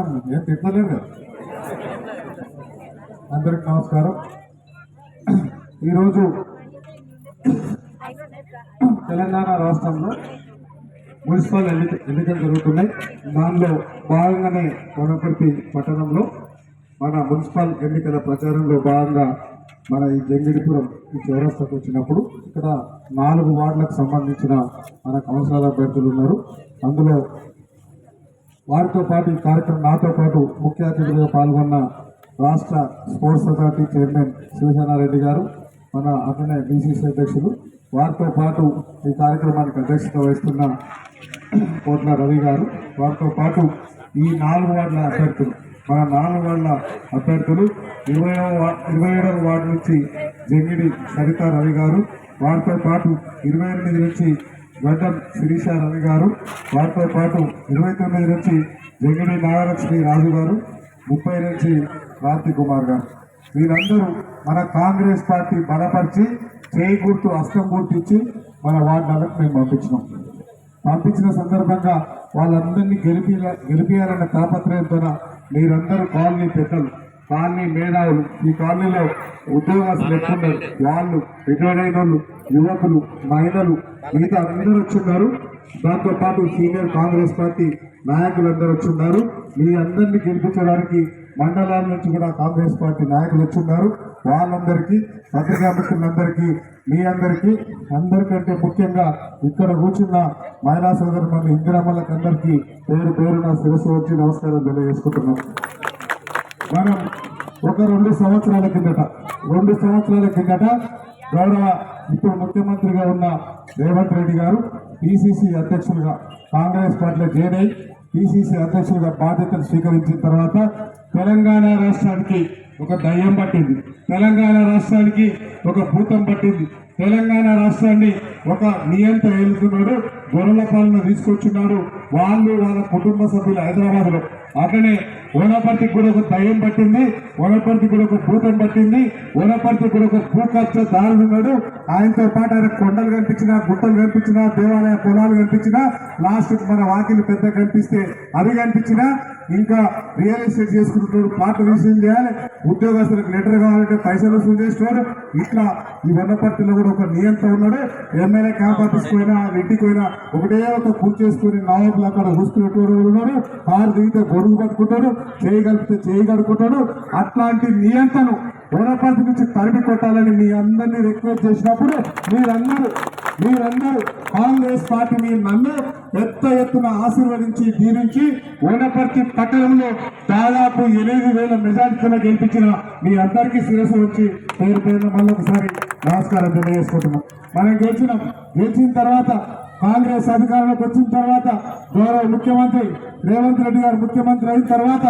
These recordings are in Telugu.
ఏం తిట్టలేదు. అందరికి నమస్కారం. ఈరోజు తెలంగాణ రాష్ట్రంలో మున్సిపల్ ఎన్నిక ఎన్నికలు జరుగుతున్నాయి. దానిలో భాగంగానే వనపర్తి పట్టణంలో మన మున్సిపల్ ఎన్నికల ప్రచారంలో భాగంగా మన ఈ జంగిడిపురం ఈ చౌరస్తాకు వచ్చినప్పుడు ఇక్కడ నాలుగు వార్డులకు సంబంధించిన మన కౌన్సిలర్ అభ్యర్థులు ఉన్నారు. అందులో వారితో పాటు ఈ కార్యక్రమం నాతో పాటు ముఖ్య అతిథులుగా పాల్గొన్న రాష్ట్ర స్పోర్ట్స్ అథారిటీ చైర్మన్ శివసేనారెడ్డి గారు మన అతనే బీసీసీ అధ్యక్షులు. వారితో పాటు ఈ కార్యక్రమానికి అధ్యక్షత వహిస్తున్న కోట్ల రవి గారు వారితో పాటు ఈ నాలుగు వార్డుల అభ్యర్థులు మన నాలుగు వార్డుల అభ్యర్థులు ఇరవై ఇరవై ఏడవ వార్డు నుంచి జంగిడి సరిత రవి గారు వారితో పాటు ఇరవై ఎనిమిది నుంచి గడ్డం శిరీష రవి గారు. వారితో పాటు ఇరవై తొమ్మిది నుంచి జంగిడి నాగలక్ష్మి రాజు గారు ముప్పై నుంచి క్రాంతి కుమార్ గారు. వీరందరూ మన కాంగ్రెస్ పార్టీ బలపరిచి చేయి గుర్తు అస్తం గుర్తించి మన వార్డులకు మేము పంపించినాం. పంపించిన సందర్భంగా వాళ్ళందరినీ గెలిపి గెలిపియాలన్న తాపత్రయంతో మీరందరూ కాలనీ పెద్దలు కాలనీ మేధావులు ఈ కాలనీలో ఉద్యోగస్తులు ఎక్కువ వాళ్ళు రిటైర్డ్ అయిన వాళ్ళు యువకులు మహిళలు మిగతా అందరూ వచ్చున్నారు. దాంతోపాటు సీనియర్ కాంగ్రెస్ పార్టీ నాయకులందరూ వచ్చున్నారు. మీ అందరినీ గెలిపించడానికి మండలాల నుంచి కూడా కాంగ్రెస్ పార్టీ నాయకులు వచ్చున్నారు. వాళ్ళందరికీ పత్రికా మిత్రులందరికీ మీ అందరికీ అందరికంటే ముఖ్యంగా ఇక్కడ కూర్చున్న మహిళా సోదరులు ఇందిరామలకు అందరికీ పేరు పేరున శిరస్సు వచ్చి నమస్కారం తెలియజేసుకుంటున్నాం. మనం ఒక రెండు సంవత్సరాల కిందట రెండు సంవత్సరాల కిందట గౌరవ ఇప్పుడు ముఖ్యమంత్రిగా ఉన్న రేవంత్ రెడ్డి గారు పిసిసి అధ్యక్షులుగా కాంగ్రెస్ పార్టీలో జాయిన్ అయి పిసిసి అధ్యక్షులుగా బాధ్యతలు స్వీకరించిన తర్వాత తెలంగాణ రాష్ట్రానికి ఒక దయ్యం పట్టింది. తెలంగాణ రాష్ట్రానికి ఒక భూతం పట్టింది. తెలంగాణ రాష్ట్రాన్ని ఒక నియంత్రణ ఏలుతున్నాడు గొర్రెల పాలన తీసుకొచ్చున్నాడు. వాళ్ళు వాళ్ళ కుటుంబ సభ్యులు హైదరాబాద్లో. అట్లనే ఓనపర్తి కూడా ఒక దయ్యం పట్టింది. ఓనపర్తి కూడా ఒక భూతం పట్టింది. ఓనపర్తి కూడా ఒక భూకచ్చ దారులు ఉన్నాడు. ఆయనతో పాటు ఆయన కొండలు కనిపించినా గుట్టలు కనిపించినా దేవాలయ పొలాలు కనిపించిన లాస్ట్ మన వాకిలు పెద్ద కనిపిస్తే అవి కనిపించిన ఇంకా రియల్ ఎస్టేట్ చేసుకుంటున్నాడు పాట విషయం చేయాలి. ఉద్యోగస్తులకు లెటర్ కావాలంటే పైసలు వసూలు చేస్తున్నాడు ఇట్లా ఈ వనపర్తిలో కూడా ఒక నియంత ఉన్నాడు. ఎమ్మెల్యే క్యాంప్ ఆఫీస్కి పోయినా ఇంటికి పోయినా ఒకటే ఒక పూర్తి చేసుకుని నాయకులు అక్కడ చూసుకునేటువంటి ఉన్నాడు కారు దిగితే పట్టుకుంటాడు చేయి కలిపితే చేయి అట్లాంటి నియంత్రణ వనపర్తి నుంచి తరిమి కొట్టాలని మీ అందరినీ రిక్వెస్ట్ చేసినప్పుడు మీరందరూ మీరందరూ కాంగ్రెస్ పార్టీ మీరు నన్ను పెద్ద ఎత్తున ఆశీర్వదించి దీనించి వనపర్తి పట్టణంలో దాదాపు ఎనిమిది వేల మెజార్టీలో గెలిపించిన మీ అందరికీ శిరస్సు వచ్చి పేరు పేరున మళ్ళీ ఒకసారి నమస్కారం తెలియజేసుకుంటున్నాం. మనం గెలిచినాం. గెలిచిన తర్వాత కాంగ్రెస్ అధికారంలోకి వచ్చిన తర్వాత గౌరవ ముఖ్యమంత్రి రేవంత్ రెడ్డి గారు ముఖ్యమంత్రి అయిన తర్వాత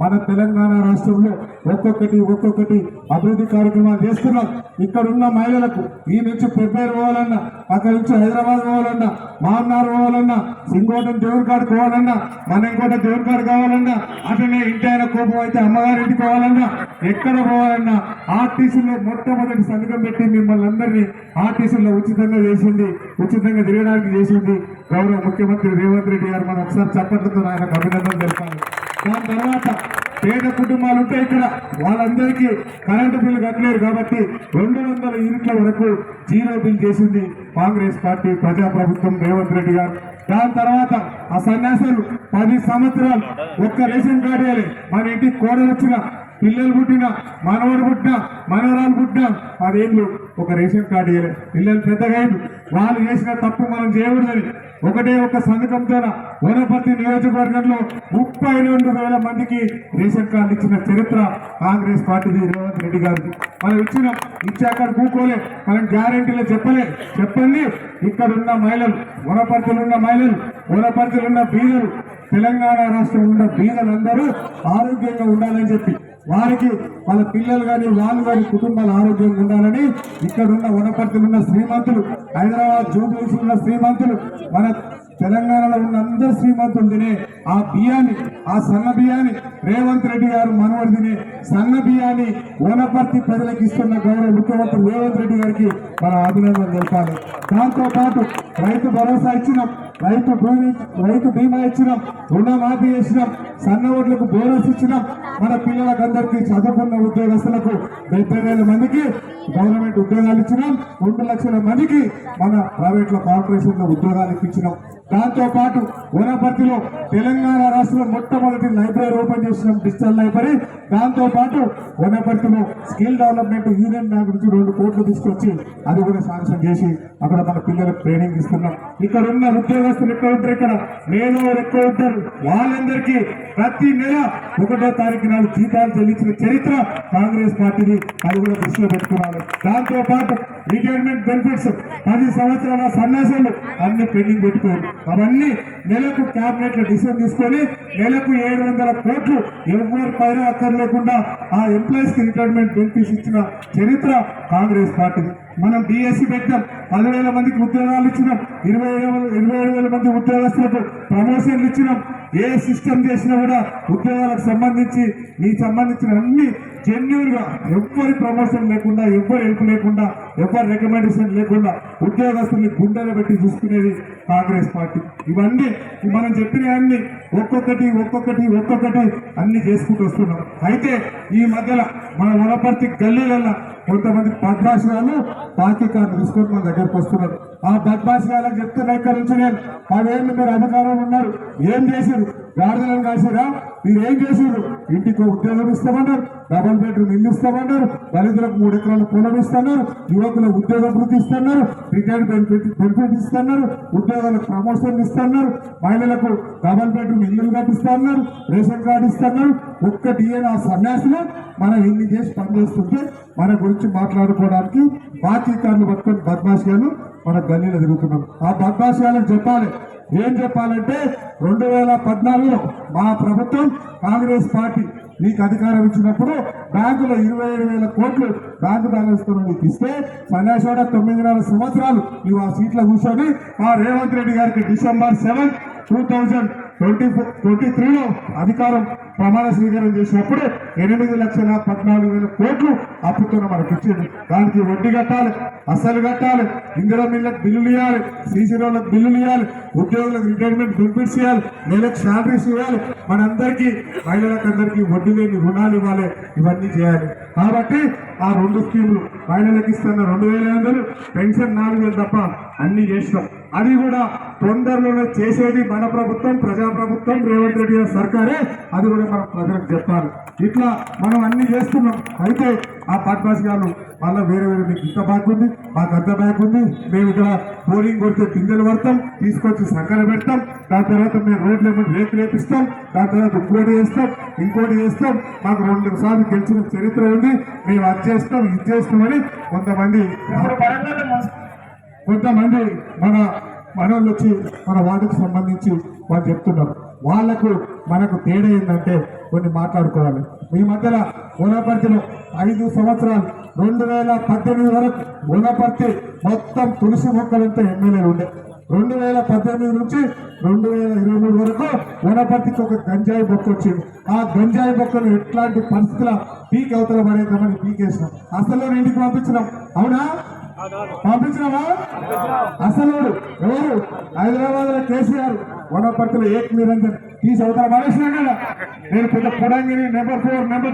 మన తెలంగాణ రాష్ట్రంలో ఒక్కొక్కటి ఒక్కొక్కటి అభివృద్ధి కార్యక్రమాలు చేస్తున్నాం. ఇక్కడ ఉన్న మహిళలకు ఈ నుంచి ప్రిపేర్ పోవాలన్నా అక్కడి నుంచి హైదరాబాద్ పోవాలన్నా మామనార్ పోవాలన్నా సింగోటం దేవుడికాడు పోవాలన్నా మన ఇంకోట దేవుడికాడు కావాలన్నా అతనే ఇంటి ఆయన కోపం అయితే అమ్మగారింటికి పోవాలన్నా ఎక్కడ పోవాలన్నా ఆర్టీసీలో మొట్టమొదటి సంతకం పెట్టి మిమ్మల్ని అందరినీ ఆర్టీసీలో ఉచితంగా చేసింది ఉచితంగా తిరగడానికి చేసింది గౌరవ ముఖ్యమంత్రి రేవంత్ రెడ్డి గారు. మనం ఒకసారి చప్పట్లతో ఆయన అభినందన తెలిపాలి దాని తర్వాత పేద కుటుంబాలు ఉంటాయి ఇక్కడ వాళ్ళందరికీ కరెంటు బిల్లు కట్టలేరు కాబట్టి రెండు వందల యూనిట్ల వరకు జీరో బిల్ చేసింది కాంగ్రెస్ పార్టీ ప్రజాప్రభుత్వం రేవంత్ రెడ్డి గారు. దాని తర్వాత ఆ సన్యాసులు పది సంవత్సరాలు ఒక్క రేషన్ కార్డు ఇవ్వలే. మన ఇంటికి కోడలు వచ్చిన పిల్లలు పుట్టిన మనవడు పుట్టిన మనవరాలు పుట్టిన పదేళ్ళు ఒక రేషన్ కార్డు ఇవ్వలే పిల్లలు పెద్దగా వాళ్ళు చేసిన తప్పు మనం చేయకూడదని ఒకటే ఒక సంతకంతో వనపర్తి నియోజకవర్గంలో ముప్పై రెండు వేల మందికి రేషన్ కార్డు ఇచ్చిన చరిత్ర కాంగ్రెస్ పార్టీది రేవంత్ రెడ్డి గారికి మనం ఇచ్చిన ఇచ్చాక కూకోలే. మనం గ్యారెంటీలో చెప్పలే. చెప్పండి ఇక్కడ ఉన్న మహిళలు వనపర్తిలో ఉన్న మహిళలు వనపర్తిలో ఉన్న బీదలు తెలంగాణ రాష్ట్రంలో ఉన్న బీదలందరూ ఆరోగ్యంగా ఉండాలని చెప్పి వారికి వాళ్ళ పిల్లలు కానీ వాళ్ళు కానీ కుటుంబాలు ఆరోగ్యంగా ఉండాలని ఇక్కడ ఉన్న వనపర్తిలో ఉన్న శ్రీమంతులు హైదరాబాద్ జూబ్లీస్ ఉన్న శ్రీమంతులు మన తెలంగాణలో ఉన్న అందరు శ్రీమంతులు తినే ఆ బియ్యాన్ని ఆ సన్న బియ్యాన్ని రేవంత్ రెడ్డి గారు మనవడు తినే సన్న బియ్యాన్ని వనపర్తి ప్రజలకు ఇస్తున్న గౌరవ ముఖ్యమంత్రి రేవంత్ రెడ్డి గారికి మన అభినందనలు తెలపాలి దాంతోపాటు రైతు భరోసా ఇచ్చిన. రైతు భూమి రైతు బీమా ఇచ్చినాం రుణమాఫీ చేసినాం సన్న ఓట్లకు బోనస్ ఇచ్చినాం. మన పిల్లలకందరికీ చదువుకున్న ఉద్యోగస్తులకు డెబ్బై వేల మందికి గవర్నమెంట్ ఉద్యోగాలు ఇచ్చినాం. రెండు లక్షల మందికి మన ప్రైవేట్ కార్పొరేషన్లో కార్పొరేషన్లో ఉద్యోగాలు ఇప్పించినాం. దాంతో పాటు వనపర్తిలో తెలంగాణ రాష్ట్రంలో మొట్టమొదటి లైబ్రరీ ఓపెన్ చేసినాం డిజిటల్ లైబ్రరీ. దాంతో పాటు వనపర్తిలో స్కిల్ డెవలప్మెంట్ యూనియన్ బ్యాంక్ నుంచి రెండు కోట్లు తీసుకొచ్చి అది కూడా శాంక్షన్ చేసి అక్కడ మన పిల్లలకు ట్రైనింగ్ ఇస్తున్నాం. ఇక్కడ ఉన్న ఉద్యోగస్తులు ఎక్కువ ఉంటారు ఇక్కడ మేధావులు ఎక్కువ ఉంటారు వాళ్ళందరికీ ప్రతి నెల ఒకటో తారీఖు నాడు జీతాలు చెల్లించిన చరిత్ర కాంగ్రెస్ పార్టీని అది కూడా దృష్టిలో పెట్టుకున్నారు దాంతో పాటు రిటైర్మెంట్ బెనిఫిట్స్ పది సంవత్సరాల సన్యాసాలు అన్ని పెండింగ్ పెట్టుకోరు అవన్నీ నెలకు క్యాబినెట్లో డిసిజన్ తీసుకొని నెలకు ఏడు వందల కోట్లు ఎవరి పైన అక్కర్లేకుండా ఆ ఎంప్లాయీస్కి రిటైర్మెంట్ బెనిఫిట్స్ ఇచ్చిన చరిత్ర కాంగ్రెస్ పార్టీ మనం డిఎస్సి పెట్టాం. పదివేల మందికి ఉద్యోగాలు ఇచ్చినాం. ఇరవై ఏడు ఇరవై ఏడు వేల మంది ఉద్యోగస్తులకు ప్రమోషన్లు ఇచ్చినాం. ఏ సిస్టమ్ చేసినా కూడా ఉద్యోగాలకు సంబంధించి మీకు సంబంధించిన అన్ని జెన్యున్గా ఎవరి ఎవ్వరి ప్రమోషన్ లేకుండా ఎవ్వరి హెల్ప్ లేకుండా ఎవ్వరి రికమెండేషన్ లేకుండా ఉద్యోగస్తుల్ని గుండెలు పెట్టి చూసుకునేది కాంగ్రెస్ పార్టీ. ఇవన్నీ మనం చెప్పిన అన్ని ఒక్కొక్కటి ఒక్కొక్కటి ఒక్కొక్కటి అన్ని చేసుకుంటూ వస్తున్నాం. అయితే ఈ మధ్యలో మన వనపర్తి గల్లీలలో కొంతమంది బద్మాషి వాళ్ళు పాకిస్తాన్ తీసుకొని మన దగ్గరకు వస్తున్నారు. ఆ బద్మాషి గారికి చెప్తున్నా ఇక్కడ నుంచి నేను పదేళ్ళు మీరు అధికారంలో ఉన్నారు. ఏం చేశారు? గాడిదలను కాసారా మీరు ఏం చేశారు? ఇంటికి ఉద్యోగం ఇస్తామన్నారు. డబల్ బెడ్రూమ్ ఇల్లు ఇస్తామన్నారు. దళితులకు మూడు ఎకరాల పొలం ఇస్తున్నారు. యువకులకు ఉద్యోగ వృద్ధి ఇస్తున్నారు. రిటైర్డ్ బెనిఫిట్ బెనిఫిట్ ఇస్తున్నారు. ఉద్యోగాలకు ప్రమోషన్ ఇస్తున్నారు. మహిళలకు డబల్ బెడ్రూమ్ ఇల్లు కట్టిస్తున్నారు. రేషన్ కార్డు ఇస్తున్నారు. ఒక్కటి ఆ సన్యాసులు మనం ఇన్ని చేసి పనిచేస్తుంటే మన గురించి మాట్లాడుకోవడానికి బాధ్యతలు పట్టుకొని బద్మాషియాలు మన గల్లీలు తిరుగుతున్నాం. ఆ బద్మాషియాలకు చెప్పాలి. ఏం చెప్పాలంటే రెండు వేల పద్నాలుగులో మా ప్రభుత్వం కాంగ్రెస్ పార్టీ నీకు అధికారం ఇచ్చినప్పుడు బ్యాంకులో ఇరవై ఏడు వేల కోట్లు బ్యాంకు బ్యాలెన్స్ నీకు ఇస్తే సన్యాసోడ తొమ్మిదిన్నర సంవత్సరాలు నువ్వు ఆ సీట్లో కూర్చొని మా రేవంత్ రెడ్డి గారికి December seven two thousand twenty four twenty త్రీలో అధికారం ప్రమాణ స్వీకారం చేసినప్పుడు ఎనిమిది లక్షల పద్నాలుగు వేల కోట్లు అప్పుతో మనకి ఇచ్చింది. దానికి వడ్డీ కట్టాలి అసలు కట్టాలి ఇందిరా మిల్లకు బిల్లులు ఇవ్వాలి సీసీ రోడ్లకు బిల్లులు ఇవ్వాలి ఉద్యోగులకు రిటైర్మెంట్ బెనిఫిట్స్ ఇవ్వాలి నెలకు శాలరీస్ ఇవ్వాలి. మనందరికీ మహిళలకు అందరికీ వడ్డీ లేని రుణాలు ఇవ్వాలి ఇవన్నీ చేయాలి. కాబట్టి ఆ రెండు స్కీములు మహిళలకు ఇస్తున్న రెండు వేల ఐదు పెన్షన్ నాలుగు వేలు తప్ప అన్ని చేసినాం. అది కూడా తొందరలోనే చేసేది మన ప్రభుత్వం ప్రజా ప్రభుత్వం రేవంత్ రెడ్డి గారి సర్కారే. అది కూడా మనం ప్రజలకు చెప్పాలి. ఇట్లా మనం అన్ని చేస్తున్నాం. అయితే ఆ పద్మాస్ గారు మళ్ళీ వేరే వేరే మీకు ఇంత బ్యాగ్ ఉంది మాకు అంత బ్యాగ్ ఉంది. మేము ఇక్కడ పోలింగ్ కొడితే పిందెలు పడతాం తీసుకొచ్చి సంకల పెడతాం. దాని తర్వాత మేము రోడ్లు ఏమైనా రేపు లేపిస్తాం దాని తర్వాత ఇంకోటి చేస్తాం ఇంకోటి చేస్తాం. మాకు రెండు సార్లు గెలిచిన చరిత్ర ఉంది. మేము అది చేస్తాం ఇది చేస్తామని కొంతమంది కొంతమంది మన మనోళ్ళు వచ్చి మన వార్డుకు సంబంధించి వాళ్ళు చెప్తున్నారు. వాళ్ళకు మనకు తేడా ఏంటంటే కొన్ని మాట్లాడుకోవాలి. మీ మధ్యలో వనపర్తిలో ఐదు సంవత్సరాలు రెండు వేల పద్దెనిమిది వరకు వనపర్తి మొత్తం తులసి మొక్కలంతా ఎమ్మెల్యేలు ఉండే. రెండు వేల పద్దెనిమిది నుంచి రెండు వేల ఇరవై మూడు వరకు వనపర్తికి ఒక గంజాయి బొక్క వచ్చింది. ఆ గంజాయి బొక్కను ఎట్లాంటి పరిస్థితుల పీక్ అవతల పడేద్దామని పీకేసినాం అసలు ఇంటికి పంపించినాం. అవునా? పంపించినావా? అసలు ఎవరు? హైదరాబాద్లో కేసీఆర్. వనపర్తిలో ఏక్ నిరంజన్ తీసి అవతల మనిషి నేను పెద్ద పొడంగిని నెంబర్ ఫోర్ నెంబర్